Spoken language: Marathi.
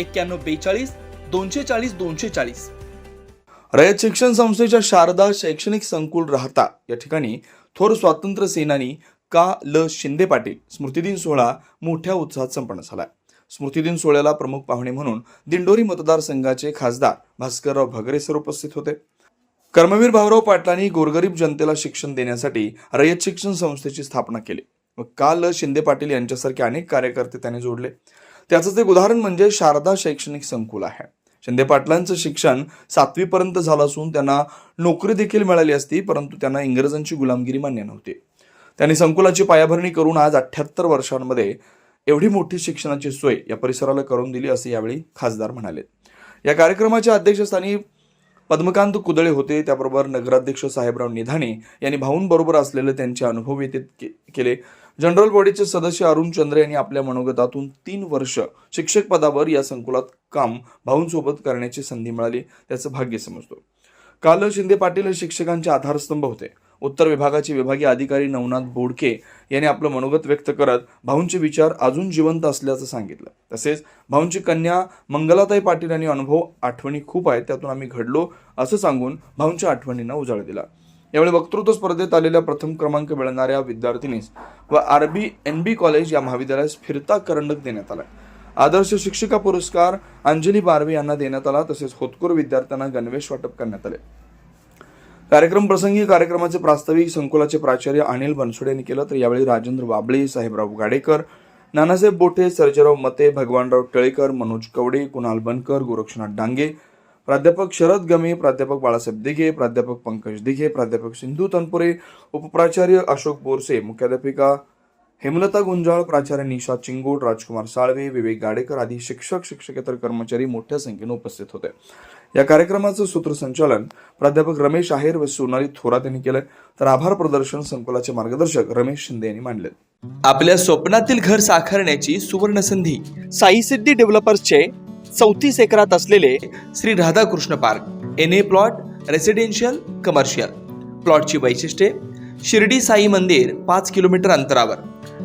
एक्क्याण्णव बेचाळीस दोनशे चाळीस दोनशे चाळीस. रयत शिक्षण संस्थेच्या शारदा शैक्षणिक संकुल राहता. या ठिकाणी थोर स्वातंत्र्य सेनानी का ल शिंदे पाटील स्मृतिदिन सोहळा मोठ्या उत्साहात संपन्न झाला. स्मृतिदिन सोहळ्याला प्रमुख पाहुणे म्हणून दिंडोरी मतदारसंघाचे खासदार भास्करराव भगरे सर उपस्थित होते. कर्मवीर भाऊराव पाटलांनी गोरगरीब जनतेला शिक्षण देण्यासाठी रयत शिक्षण संस्थेची स्थापना केली. व का ल शिंदे पाटील यांच्यासारखे अनेक कार्यकर्ते त्याने जोडले? त्याचंच एक उदाहरण म्हणजे शारदा शैक्षणिक संकुल आहे. शिंदे पाटलांचं शिक्षण सातवीपर्यंत झालं असून त्यांना नोकरी देखील मिळाली असती परंतु त्यांना इंग्रजांची गुलामगिरी मान्य नव्हती. त्यांनी संकुलाची पायाभरणी करून आज अठ्ठ्याहत्तर वर्षांमध्ये एवढी मोठी शिक्षणाची सोय या परिसराला करून दिली असे यावेळी खासदार म्हणाले. या कार्यक्रमाच्या अध्यक्षस्थानी पद्मकांत कुदळे होते त्याबरोबर नगराध्यक्ष साहेबराव निधाणे यांनी भाऊंबरोबर असलेले त्यांचे अनुभव व्यतीत के- केले. जनरल बॉडीचे सदस्य अरुण चंद्र यांनी आपल्या मनोगतातून तीन वर्ष शिक्षक पदावर या संकुलात काम भाऊंसोबत करण्याची संधी मिळाली त्याचं भाग्य समजतो. काल शिंदे पाटील हे शिक्षकांचे आधारस्तंभ होते. उत्तर विभागाचे विभागीय अधिकारी नवनाथ बोडके यांनी आपलं मनोगत व्यक्त करत भाऊंचे विचार अजून जिवंत असल्याचं सांगितलं. तसेच भाऊंची कन्या मंगलाताई पाटील यांनी अनुभव आठवणी खूप आहेत त्यातून आम्ही घडलो असं सांगून भाऊंच्या आठवणींना उजाळ दिला. यावेळी वक्तृत्व स्पर्धेत आलेल्या प्रथम क्रमांक मिळणाऱ्या विद्यार्थिनीस व R B N B college या महाविद्यालयास फिरता करंडक देण्यात आला. आदर्श शिक्षिका पुरस्कार अंजली बारवे यांना देण्यात आला तसेच होतकूर विद्यार्थ्यांना गणवेश वाटप करण्यात आले. कार्यक्रम प्रसंगी कार्यक्रमाचे प्रास्ताविक संकुलाचे प्राचार्य अनिल बनसोडे यांनी केलं. तर यावेळी राजेंद्र बाबळे साहेबराव गाडेकर नानासाहेब बोठे सर्जेराव मते भगवानराव टळेकर मनोज कवडे कुणाल बनकर गोरक्षनाथ डांगे प्राध्यापक शरद गमे प्राध्यापक बाळासाहेब दिघे प्राध्यापक पंकज दिघे प्राध्यापक सिंधू तनपुरे उपप्राचार्य अशोक बोरसे मुख्याध्यापिका हेमलता गुंजाळ प्राचार्य निशा चिंगोड राजकुमार साळवे विवेक गाडेकर आदी शिक्षक शिक्षकेतर कर्मचारी मोठ्या संख्येने उपस्थित होते. या कार्यक्रमाचं सूत्रसंचालन प्राध्यापक रमेश आहेर व सोनाली थोरात यांनी केलं तर आभार प्रदर्शन संकुलाचे मार्गदर्शक रमेश शिंदे यांनी मांडले. आपल्या स्वप्नातील घर साकारण्याची सुवर्ण संधी साई सिद्धी डेव्हलपर्सचे चौतीस एकरात असलेले Shri Radhakrishna park N A plot residential commercial प्लॉटची वैशिष्ट्ये शिर्डी साई मंदिर पाच किलोमीटर अंतरावर.